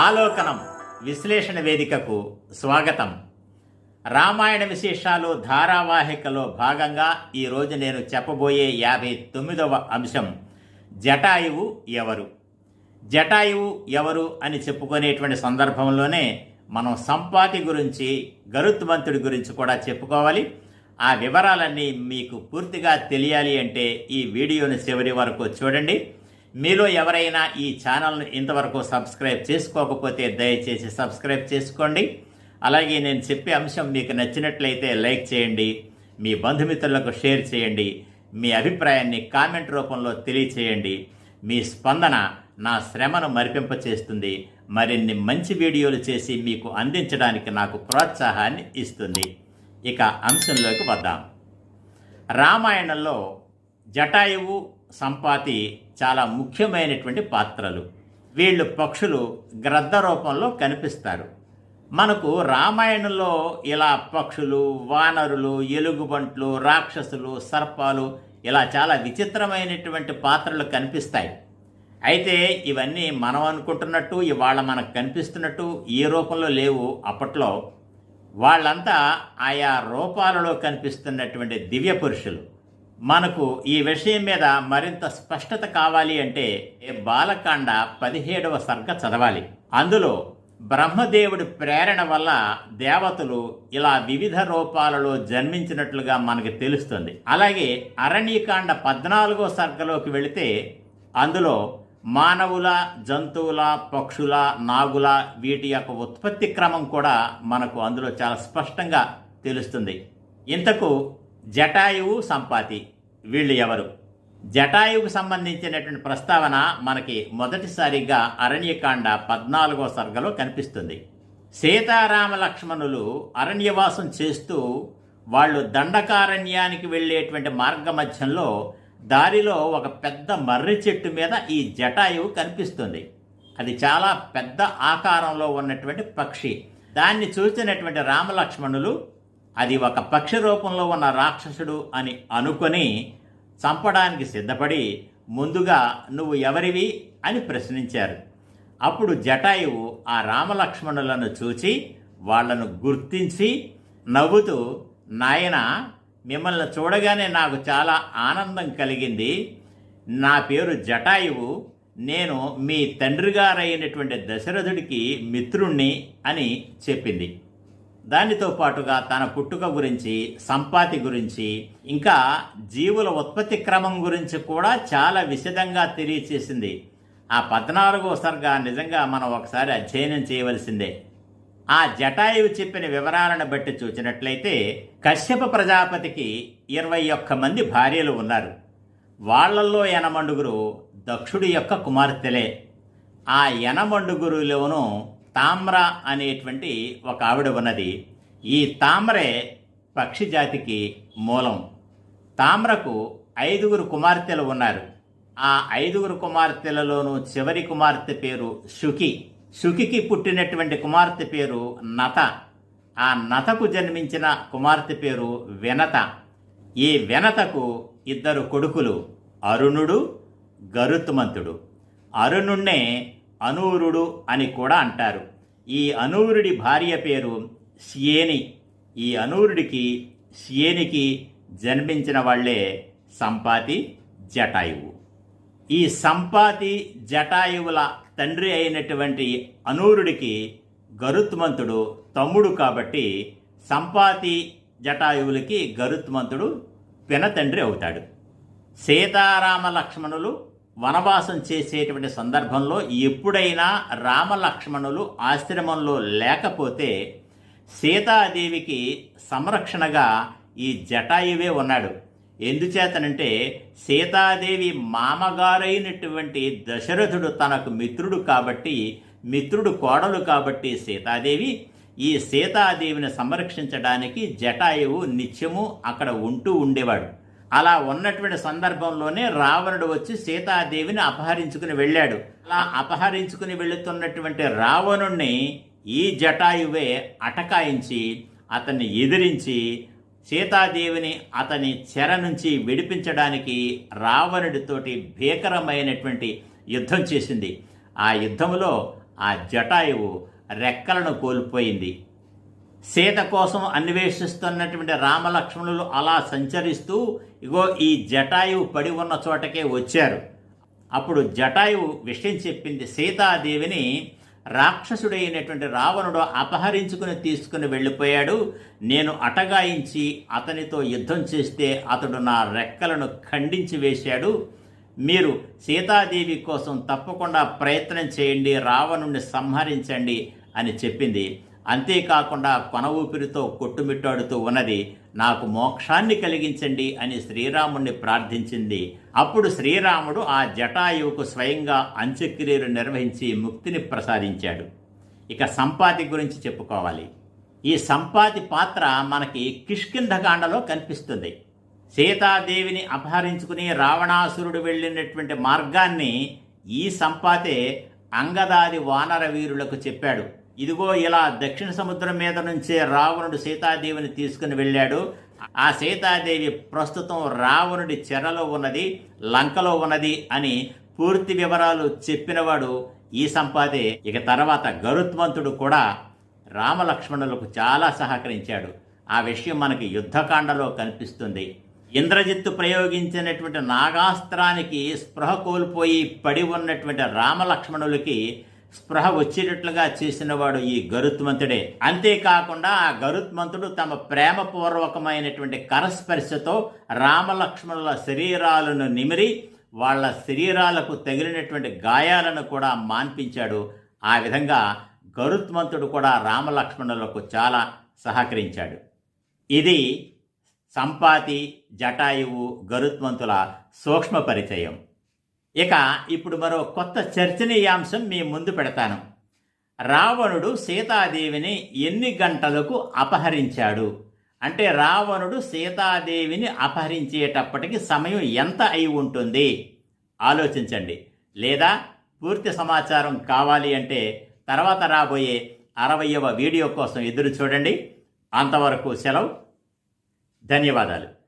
ఆలోకనం విశ్లేషణ వేదికకు స్వాగతం. రామాయణ విశేషాలు ధారావాహికలో భాగంగా ఈరోజు నేను చెప్పబోయే యాభై తొమ్మిదవ అంశం జటాయువు ఎవరు? జటాయువు ఎవరు అని చెప్పుకునేటువంటి సందర్భంలోనే మనం సంపాతి గురించి గరుత్మంతుడి గురించి కూడా చెప్పుకోవాలి. ఆ వివరాలన్నీ మీకు పూర్తిగా తెలియాలి అంటే ఈ వీడియోని చివరి వరకు చూడండి. మీలో ఎవరైనా ఈ ఛానల్ను ఇంతవరకు సబ్స్క్రైబ్ చేసుకోకపోతే దయచేసి సబ్స్క్రైబ్ చేసుకోండి. అలాగే నేను చెప్పే అంశం మీకు నచ్చినట్లయితే లైక్ చేయండి మీ బంధుమిత్రులకు షేర్ చేయండి మీ అభిప్రాయాన్ని కామెంట్ రూపంలో తెలియచేయండి. మీ స్పందన నా శ్రమను మరిపింపచేస్తుంది. మరిన్ని మంచి వీడియోలు చేసి మీకు అందించడానికి నాకు ప్రోత్సాహాన్ని ఇస్తుంది. ఇక అంశంలోకి వద్దాం. రామాయణంలో జటాయువు సంపాతి చాలా ముఖ్యమైనటువంటి పాత్రలు. వీళ్ళు పక్షులు గ్రద్ద రూపంలో కనిపిస్తారు. మనకు రామాయణంలో ఇలా పక్షులు వానరులు ఎలుగుబంట్లు రాక్షసులు సర్పాలు ఇలా చాలా విచిత్రమైనటువంటి పాత్రలు కనిపిస్తాయి. అయితే ఇవన్నీ మనం అనుకుంటున్నట్టు ఇవాళ మనకు కనిపిస్తున్నట్టు ఈ రూపంలో లేవు. అప్పట్లో వాళ్ళంతా ఆయా రూపాలలో కనిపిస్తున్నటువంటి దివ్య పురుషులు మనకు ఈ విషయం మీద మరింత స్పష్టత కావాలి అంటే బాలకాండ పదిహేడవ సర్గ చదవాలి. అందులో బ్రహ్మదేవుడి ప్రేరణ వల్ల దేవతలు ఇలా వివిధ రూపాలలో జన్మించినట్లుగా మనకి తెలుస్తుంది. అలాగే అరణ్యకాండ పద్నాలుగో సర్గలోకి వెళితే అందులో మానవుల జంతువుల పక్షుల నాగుల వీటి యొక్క ఉత్పత్తి క్రమం కూడా మనకు అందులో చాలా స్పష్టంగా తెలుస్తుంది. ఇంతకు జటాయువు సంపాతి. వీళ్ళు ఎవరు? జటాయువుకు సంబంధించినటువంటి ప్రస్తావన మనకి మొదటిసారిగా అరణ్యకాండ పద్నాలుగో సర్గలో కనిపిస్తుంది. సీతారామ లక్ష్మణులు అరణ్యవాసం చేస్తూ వాళ్ళు దండకారణ్యానికి వెళ్ళేటువంటి మార్గ మధ్యంలో దారిలో ఒక పెద్ద మర్రి చెట్టు మీద ఈ జటాయువు కనిపిస్తుంది. అది చాలా పెద్ద ఆకారంలో ఉన్నటువంటి పక్షి. దాన్ని చూసినటువంటి రామలక్ష్మణులు అది ఒక పక్షి రూపంలో ఉన్న రాక్షసుడు అని అనుకొని చంపడానికి సిద్ధపడి ముందుగా నువ్వు ఎవరివి? అని ప్రశ్నించారు. అప్పుడు జటాయువు ఆ రామలక్ష్మణులను చూచి వాళ్ళను గుర్తించి నవ్వుతూ నాయన మిమ్మల్ని చూడగానే నాకు చాలా ఆనందం కలిగింది. నా పేరు జటాయువు. నేను మీ తండ్రి గారైనటువంటి దశరథుడికి మిత్రుణ్ణి అని చెప్పింది. దానితో పాటుగా తన పుట్టుక గురించి సంపాతి గురించి ఇంకా జీవుల ఉత్పత్తి క్రమం గురించి కూడా చాలా విశదంగా తెలియచేసింది. ఆ పద్నాలుగో సర్గ నిజంగా మనం ఒకసారి అధ్యయనం చేయవలసిందే. ఆ జటాయువు చెప్పిన వివరాలను బట్టి చూసినట్లయితే కశ్యప ప్రజాపతికి ఇరవై ఒక్క మంది భార్యలు ఉన్నారు. వాళ్ళల్లో ఎనమండుగురు దక్షుడి యొక్క కుమార్తెలే. ఆ ఎనమండుగురులోనూ తామ్ర అనేటువంటి ఒక ఆవిడ ఉన్నది. ఈ తామ్రే పక్షి జాతికి మూలం. తామ్రకు ఐదుగురు కుమార్తెలు ఉన్నారు. ఆ ఐదుగురు కుమార్తెలలోనూ చివరి కుమార్తె పేరు శుకి. శుకికి పుట్టినటువంటి కుమార్తె పేరు నత. ఆ నతకు జన్మించిన కుమార్తె పేరు వెనత. ఈ వెనతకు ఇద్దరు కొడుకులు అరుణుడు గరుత్మంతుడు. అరుణుణ్ణే అనూరుడు అని కూడా అంటారు. ఈ అనూరుడి భార్య పేరు శ్యేని. ఈ అనూరుడికి శ్యేనికి జన్మించిన వాళ్ళే సంపాతి జటాయువు. ఈ సంపాతి జటాయువుల తండ్రి అయినటువంటి అనూరుడికి గరుత్మంతుడు తమ్ముడు కాబట్టి సంపాతి జటాయువులకి గరుత్మంతుడు పినతండ్రి అవుతాడు. సీతారామ లక్ష్మణులు వనవాసం చేసేటువంటి సందర్భంలో ఎప్పుడైనా రామలక్ష్మణులు ఆశ్రమంలో లేకపోతే సీతాదేవికి సంరక్షణగా ఈ జటాయువే ఉన్నాడు. ఎందుచేతనంటే సీతాదేవి మామగారైనటువంటి దశరథుడు తనకు మిత్రుడు కాబట్టి మిత్రుడు కోడలు కాబట్టి సీతాదేవి ఈ సీతాదేవిని సంరక్షించడానికి జటాయువు నిత్యము అక్కడ ఉంటూ ఉండేవాడు. అలా ఉన్నటువంటి సందర్భంలోనే రావణుడు వచ్చి సీతాదేవిని అపహరించుకుని వెళ్ళాడు. అలా అపహరించుకుని వెళుతున్నటువంటి రావణుణ్ణి ఈ జటాయువే అటకాయించి అతన్ని ఎదిరించి సీతాదేవిని అతని చెర నుంచి విడిపించడానికి రావణుడితోటి భీకరమైనటువంటి యుద్ధం చేసింది. ఆ యుద్ధంలో ఆ జటాయువు రెక్కలను కోల్పోయింది. సీత కోసం అన్వేషిస్తున్నటువంటి రామలక్ష్మణులు అలా సంచరిస్తూ ఇగో ఈ జటాయువు పడి ఉన్న చోటకే వచ్చారు. అప్పుడు జటాయువు విషయం చెప్పింది సీతాదేవిని రాక్షసుడైనటువంటి రావణుడు అపహరించుకుని తీసుకుని వెళ్ళిపోయాడు. నేను అటగాయించి అతనితో యుద్ధం చేస్తే అతడు నా రెక్కలను ఖండించి వేశాడు. మీరు సీతాదేవి కోసం తప్పకుండా ప్రయత్నం చేయండి రావణుణ్ణి సంహరించండి అని చెప్పింది. అంతేకాకుండా కొన ఊపిరితో కొట్టుమిట్టాడుతూ ఉన్నది. నాకు మోక్షాన్ని కలిగించండి అని శ్రీరాముణ్ణి ప్రార్థించింది. అప్పుడు శ్రీరాముడు ఆ జటాయువుకు స్వయంగా అంత్యక్రియలు నిర్వహించి ముక్తిని ప్రసాదించాడు. ఇక సంపాతి గురించి చెప్పుకోవాలి. ఈ సంపాతి పాత్ర మనకి కిష్కింధకాండలో కనిపిస్తుంది. సీతాదేవిని అపహరించుకుని రావణాసురుడు వెళ్ళినటువంటి మార్గాన్ని ఈ సంపాతే అంగదాది వానర వీరులకు చెప్పాడు. ఇదిగో ఇలా దక్షిణ సముద్రం మీద నుంచే రావణుడు సీతాదేవిని తీసుకుని వెళ్ళాడు. ఆ సీతాదేవి ప్రస్తుతం రావణుడి చెరలో ఉన్నది లంకలో ఉన్నది అని పూర్తి వివరాలు చెప్పినవాడు ఈ సంపాదే. ఇక తర్వాత గరుత్మంతుడు కూడా రామలక్ష్మణులకు చాలా సహకరించాడు. ఆ విషయం మనకి యుద్ధకాండలో కనిపిస్తుంది. ఇంద్రజిత్తు ప్రయోగించినటువంటి నాగాస్త్రానికి స్పృహ కోల్పోయి పడి ఉన్నటువంటి రామలక్ష్మణులకి స్పృహ వచ్చేటట్లుగా చేసినవాడు ఈ గరుత్మంతుడే. అంతేకాకుండా ఆ గరుత్మంతుడు తమ ప్రేమపూర్వకమైనటువంటి కరస్పర్శతో రామలక్ష్మణుల శరీరాలను నిమిరి వాళ్ళ శరీరాలకు తగిలినటువంటి గాయాలను కూడా మాన్పించాడు. ఆ విధంగా గరుత్మంతుడు కూడా రామలక్ష్మణులకు చాలా సహకరించాడు. ఇది సంపాతి జటాయువు గరుత్మంతుల సూక్ష్మ పరిచయం ఇక ఇప్పుడు మరో కొత్త చర్చనీయాంశం మీ ముందు పెడతాను. రావణుడు సీతాదేవిని ఎన్ని గంటలకు అపహరించాడు? అంటే రావణుడు సీతాదేవిని అపహరించేటప్పటికి సమయం ఎంత అయి ఉంటుంది? ఆలోచించండి. లేదా పూర్తి సమాచారం కావాలి అంటే తర్వాత రాబోయే అరవయవ వీడియో కోసం ఎదురు చూడండి. అంతవరకు సెలవు. ధన్యవాదాలు.